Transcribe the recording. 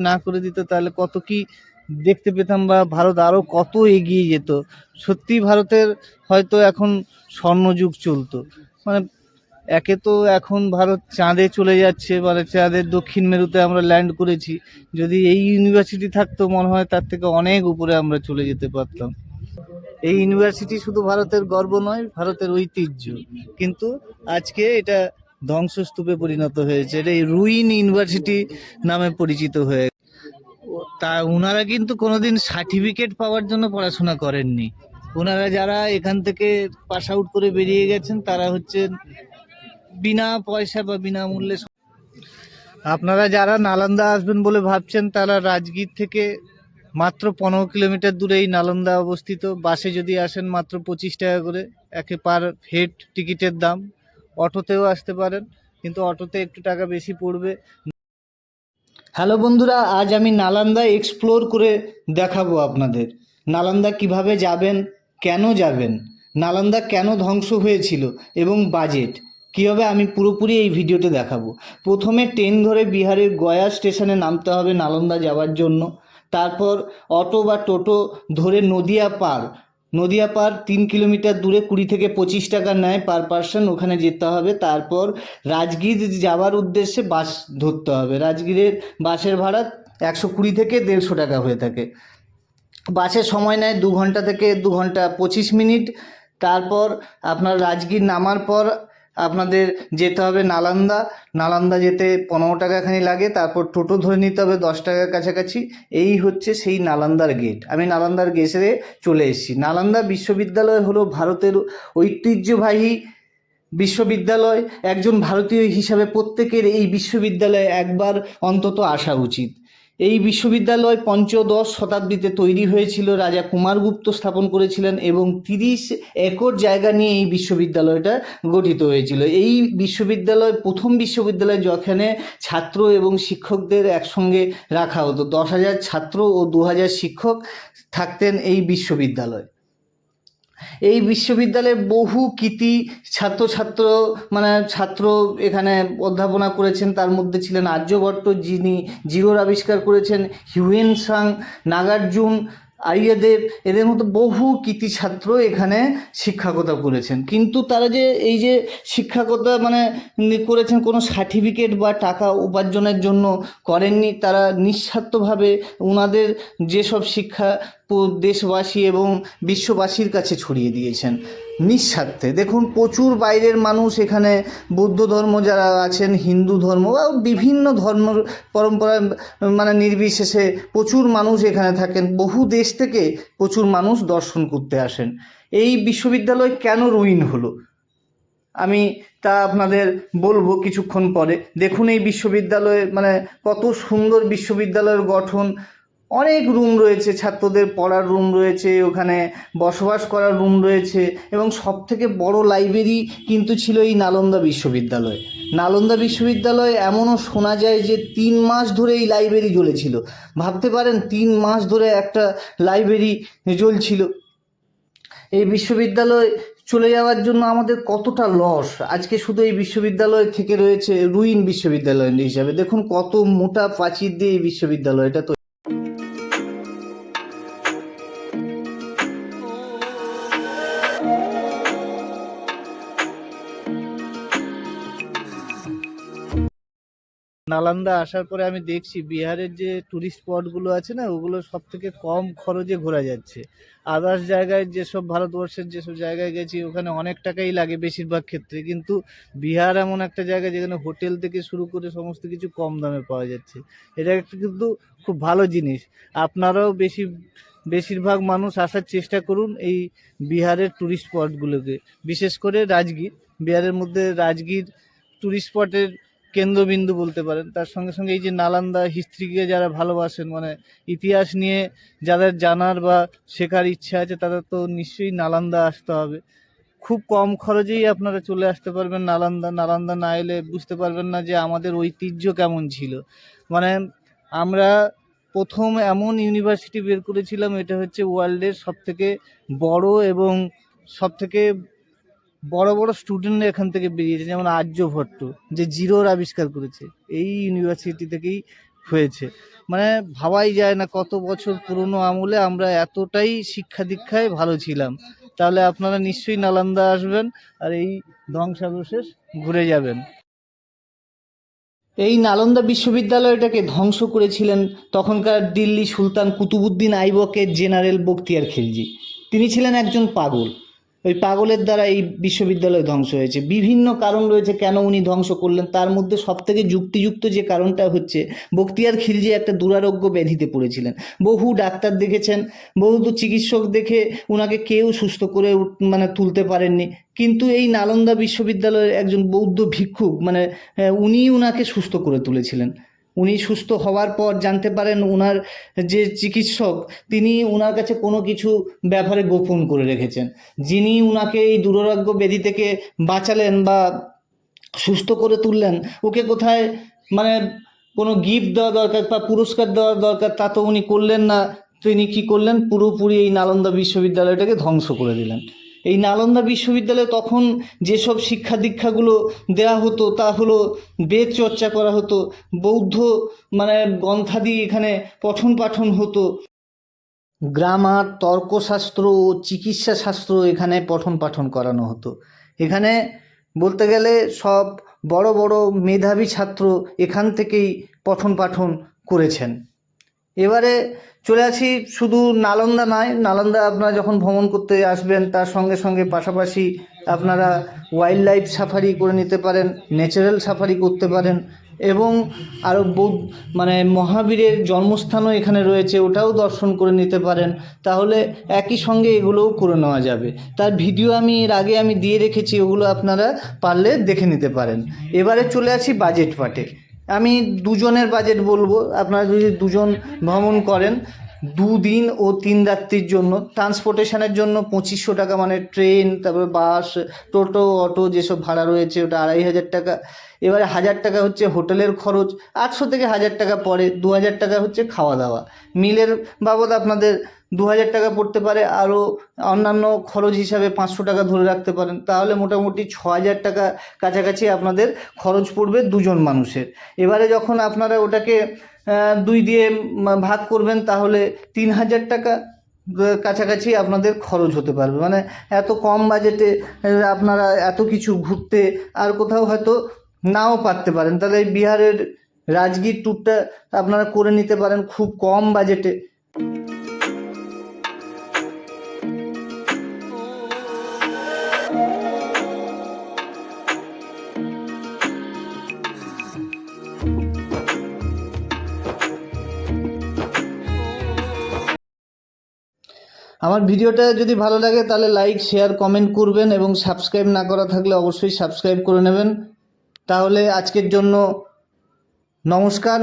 না করে দিত, তাহলে কত কি দেখতে পেতাম বা ভারত আরও কত এগিয়ে যেত। সত্যি ভারতের হয়তো এখন স্বর্ণযুগ চলতো। মানে একে তো এখন ভারত চাঁদে চলে যাচ্ছে মানে চাঁদের দক্ষিণ মেরুতে আমরা ল্যান্ড করেছি। যদি এই ইউনিভার্সিটি থাকতো মনে হয় তার থেকে অনেক উপরে আমরা চলে যেতে পারতাম। এই ইউনিভার্সিটি শুধু ভারতের গর্ব নয়, ভারতের ঐতিহ্য। কিন্তু আজকে এটা ধ্বংসস্তূপে পরিণত হয়েছে। এটা এই রুইন ইউনিভার্সিটি নামে পরিচিত হয়ে তা ওনারা কিন্তু কোনোদিন সার্টিফিকেট পাওয়ার জন্য পড়াশোনা করেননি। ওনারা যারা এখান থেকে পাস আউট করে বেরিয়ে গেছেন, তারা হচ্ছে বিনা পয়সা বা বিনামূল্যে আপনারা যারা নালন্দা আসবেন বলে ভাবছেন, তারা রাজগীর থেকে মাত্র পনেরো কিলোমিটার দূরেই নালন্দা অবস্থিত। বাসে যদি আসেন মাত্র পঁচিশ টাকা করে, একে পার হেড টিকিটের দাম। অটোতেও আসতে পারেন, কিন্তু অটোতে একটু টাকা বেশি পড়বে। হ্যালো বন্ধুরা, আজ আমি নালন্দা এক্সপ্লোর করে দেখাবো আপনাদের। নালন্দা কীভাবে যাবেন, কেন যাবেন, নালন্দা কেন ধ্বংস হয়েছিল এবং বাজেট কীভাবে আমি পুরোপুরি এই ভিডিওতে দেখাবো। প্রথমে ট্রেন ধরে বিহারের গয়া স্টেশনে নামতে হবে নালন্দা যাওয়ার জন্য। তারপর অটো বা টোটো ধরে নদিয়া পার নদিয়া পার তিন কিলোমিটার দূরে কুড়ি থেকে পঁচিশ টাকা নেয় পার পার্সন ওখানে যেতে হবে। তারপর রাজগীর যাওয়ার উদ্দেশ্যে বাস ধরতে হবে। রাজগীরের বাসের ভাড়া একশো কুড়ি থেকে দেড়শো টাকা হয়ে থাকে। বাসে সময় নেয় দু ঘণ্টা থেকে দু ঘণ্টা পঁচিশ মিনিট। তারপর আপনার রাজগীর নামার পর আপনাদের যেতে হবে নালন্দা। নালন্দা যেতে পনেরো টাকাখানি লাগে, তারপর টোটো ধরে নিতে হবে দশ টাকার কাছাকাছি। এই হচ্ছে সেই নালন্দার গেট আমি নালন্দার গেটে চলে এসেছি। নালন্দা বিশ্ববিদ্যালয় হলো ভারতের ঐতিহ্যবাহী বিশ্ববিদ্যালয়। একজন ভারতীয় হিসাবে প্রত্যেকের এই বিশ্ববিদ্যালয়ে একবার অন্তত আসা উচিত। এই বিশ্ববিদ্যালয় পঞ্চদশ শতাব্দীতে তৈরি হয়েছিল, রাজা কুমারগুপ্ত স্থাপন করেছিলেন এবং তিরিশ একর জায়গা নিয়ে এই বিশ্ববিদ্যালয়টা গঠিত হয়েছিল। এই বিশ্ববিদ্যালয় প্রথম বিশ্ববিদ্যালয় যেখানে ছাত্র এবং শিক্ষকদের একসঙ্গে রাখা হতো। দশ হাজার ছাত্র ও দু হাজার শিক্ষক থাকতেন এই বিশ্ববিদ্যালয়। এই বিশ্ববিদ্যালয়ে বহু কৃতি ছাত্রছাত্র মানে ছাত্র এখানে অধ্যাপনা করেছেন, তার মধ্যে ছিলেন আর্যভট্ট যিনি জিরোর আবিষ্কার করেছেন, হিউয়েন সাং, নাগার্জুন আর্যদেব এদের মতো বহু কৃতি ছাত্র এখানে শিক্ষাকতা করেছেন। কিন্তু তারা যে এই যে শিক্ষাকতা মানে করেছেন কোনো সার্টিফিকেট বা টাকা উপার্জনের জন্য করেননি, তারা নিঃস্বার্থভাবে ওনাদের যেসব শিক্ষা দেশবাসী এবং বিশ্ববাসীর কাছে ছড়িয়ে দিয়েছেন। নিঃস্বার্থে। দেখুন, প্রচুর বাইরের মানুষ এখানে বৌদ্ধ ধর্ম যারা আছেন, হিন্দু ধর্ম, বা বিভিন্ন ধর্ম পরম্পরা মানে নির্বিশেষে প্রচুর মানুষ এখানে থাকেন। বহু দেশ থেকে প্রচুর মানুষ দর্শন করতে আসেন। এই বিশ্ববিদ্যালয় কেন রুইন হলো? আমি তা আপনাদের বলব কিছুক্ষণ পরে। দেখুন, এই বিশ্ববিদ্যালয়ে মানে কত সুন্দর বিশ্ববিদ্যালয়ের গঠন অনেক রুম রয়েছে, ছাত্রদের পড়ার রুম রয়েছে, ওখানে বসবাস করার রুম রয়েছে এবং সব থেকে বড় লাইব্রেরি কিন্তু ছিল এই নালন্দা বিশ্ববিদ্যালয়। নালন্দা বিশ্ববিদ্যালয় এমনও শোনা যায় যে তিন মাস ধরে এই লাইব্রেরি জ্বলেছিল। ভাবতে পারেন, তিন মাস ধরে একটা লাইব্রেরি জ্বলছিল। এই বিশ্ববিদ্যালয় চলে যাওয়ার জন্য আমাদের কতটা লস আজকে শুধু এই বিশ্ববিদ্যালয় থেকে রয়েছে রুইন বিশ্ববিদ্যালয় হিসাবে। দেখুন কত মোটা প্রাচীর দিয়ে এই বিশ্ববিদ্যালয়টা নালন্দা আসার পরে আমি দেখছি বিহারের যে টুরিস্ট স্পটগুলো আছে না, ওগুলো সব থেকে কম খরচে ঘোরা যাচ্ছে। আদার্স জায়গায় যেসব ভারতবর্ষের যেসব জায়গায় গেছি, ওখানে অনেক টাকাই লাগে বেশিরভাগ ক্ষেত্রে। কিন্তু বিহার এমন একটা জায়গা যেখানে হোটেল থেকে শুরু করে সমস্ত কিছু কম দামে পাওয়া যাচ্ছে। এটা একটা কিন্তু খুব ভালো জিনিস। আপনারাও বেশি, বেশিরভাগ মানুষ আসার চেষ্টা করুন এই বিহারের টুরিস্ট স্পটগুলোকে বিশেষ করে রাজগীর। বিহারের মধ্যে রাজগীর টুরিস্ট স্পটের কেন্দ্রবিন্দু বলতে পারেন। তার সঙ্গে সঙ্গে এই যে নালান্দা হিস্ট্রিকে যারা ভালোবাসেন মানে ইতিহাস নিয়ে যাদের জানার বা শেখার ইচ্ছা আছে, তাদের তো নিশ্চয়ই নালান্দা আসতে হবে। খুব কম খরচেই আপনারা চলে আসতে পারবেন নালান্দা। নালান্দা না এলে বুঝতে পারবেন না যে আমাদের ঐতিহ্য কেমন ছিল। মানে আমরা প্রথম এমন ইউনিভার্সিটি বের করেছিলাম, এটা হচ্ছে ওয়ার্ল্ডের সবথেকে বড় এবং সবথেকে বড় বড় স্টুডেন্ট এখান থেকে বেরিয়েছে, যেমন আর্যভট্ট যে জিরোর আবিষ্কার করেছে, এই ইউনিভার্সিটি থেকেই হয়েছে। মানে ভাবাই যায় না কত বছর পুরনো আমলে আমরা এতটাই শিক্ষা দীক্ষায় ভালো ছিলাম। তাহলে আপনারা নিশ্চয়ই নালন্দা আসবেন আর এই ধ্বংসাবশেষ ঘুরে যাবেন। এই নালন্দা বিশ্ববিদ্যালয়টাকে ধ্বংস করেছিলেন তখনকার দিল্লি সুলতান কুতুবুদ্দিন আইবকের জেনারেল বখতিয়ার খিলজি। তিনি ছিলেন একজন পাগল। ওই পাগলের দ্বারা এই বিশ্ববিদ্যালয় ধ্বংস হয়েছে। বিভিন্ন কারণ রয়েছে কেন উনি ধ্বংস করলেন, তার মধ্যে সবথেকে যুক্তিযুক্ত যে কারণটা হচ্ছে, বক্তিয়ার খিলজি একটা দুরারোগ্য ব্যাধিতে পড়েছিলেন। বহু ডাক্তার দেখেছেন, বহু চিকিৎসক দেখে ওনাকে কেউ সুস্থ করে মানে তুলতে পারেননি। কিন্তু এই নালন্দা বিশ্ববিদ্যালয়ের একজন বৌদ্ধ ভিক্ষুক মানে উনি উনাকে সুস্থ করে তুলেছিলেন। উনি সুস্থ হওয়ার পর জানতে পারেন ওনার যে চিকিৎসক, তিনি ওনার কাছে কোনো কিছু ব্যাপারে গোপন করে রেখেছেন। যিনি ওনাকে এই দুরারোগ্য ব্যাধি থেকে বাঁচালেন বা সুস্থ করে তুললেন, ওকে কোথায় মানে কোনো গিফট দেওয়া দরকার বা পুরস্কার দেওয়া দরকার তা তো উনি করলেন না। তিনি কি করলেন? পুরোপুরি এই নালন্দা বিশ্ববিদ্যালয়টাকে ধ্বংস করে দিলেন। এই নালন্দা বিশ্ববিদ্যালয়ে তখন যেসব শিক্ষা দীক্ষাগুলো দেওয়া হতো তা হলো বেদ চর্চা করা হতো, বৌদ্ধ মানে গ্রন্থাদি এখানে পঠন পাঠন হতো। গ্রামার, তর্কশাস্ত্র ও চিকিৎসা শাস্ত্র এখানে পঠন পাঠন করানো হতো। এখানে বলতে গেলে সব বড় বড় মেধাবী ছাত্র এখান থেকেই পঠন পাঠন করেছেন। এবারে চলে আসি শুধু নালন্দা নয়। নালন্দা আপনারা যখন ভ্রমণ করতে আসবেন, তার সঙ্গে সঙ্গে পাশাপাশি আপনারা ওয়াইল্ড লাইফ সাফারি করে নিতে পারেন ন্যাচারাল সাফারি করতে পারেন এবং আরও মানে মহাবীরের জন্মস্থানও এখানে রয়েছে, ওটাও দর্শন করে নিতে পারেন। তাহলে একই সঙ্গে এগুলোও করে নেওয়া যাবে। তার ভিডিও আমি, এর আগে আমি দিয়ে রেখেছি, ওগুলো আপনারা পারলে দেখে নিতে পারেন। এবারে চলে আসি বাজেট পার্টে আমি দুজনের বাজেট বলব। আপনারা যদি দুজন ভ্রমণ করেন, দুদিন ও তিন রাত্রির জন্য ট্রান্সপোর্টেশনের জন্য পঁচিশশো টাকা মানে ট্রেন, তারপরে বাস, টোটো, অটো যেসব ভাড়া রয়েছে ওটা আড়াই হাজার টাকা। এবারে হাজার টাকা হচ্ছে হোটেলের খরচ, আটশো থেকে হাজার টাকা পড়ে দু হাজার টাকা হচ্ছে খাওয়া দাওয়া। মিলের বাবদ আপনাদের দু হাজার টাকা পড়তে পারে, আরও অন্যান্য খরচ হিসাবে পাঁচশো টাকা ধরে রাখতে পারেন। তাহলে মোটামুটি ছ হাজার টাকা কাছাকাছি আপনাদের খরচ পড়বে দুজন মানুষের। এবারে যখন আপনারা ওটাকে দুই দিয়ে ভাগ করবেন, তাহলে তিন হাজার টাকা কাছাকাছি আপনাদের খরচ হতে পারবে। মানে এত কম বাজেটে আপনারা এত কিছু ঘুরতে আর কোথাও হয়তো নাও পারতে পারেন। তাহলে এই বিহারের রাজগীর ট্যুরটা আপনারা করে নিতে পারেন খুব কম বাজেটে। আমার ভিডিওটা যদি ভালো লাগে তাহলে লাইক শেয়ার কমেন্ট করবেন এবং সাবস্ক্রাইব না করা থাকলে অবশ্যই সাবস্ক্রাইব করে নেবেন। তাহলে আজকের জন্য নমস্কার।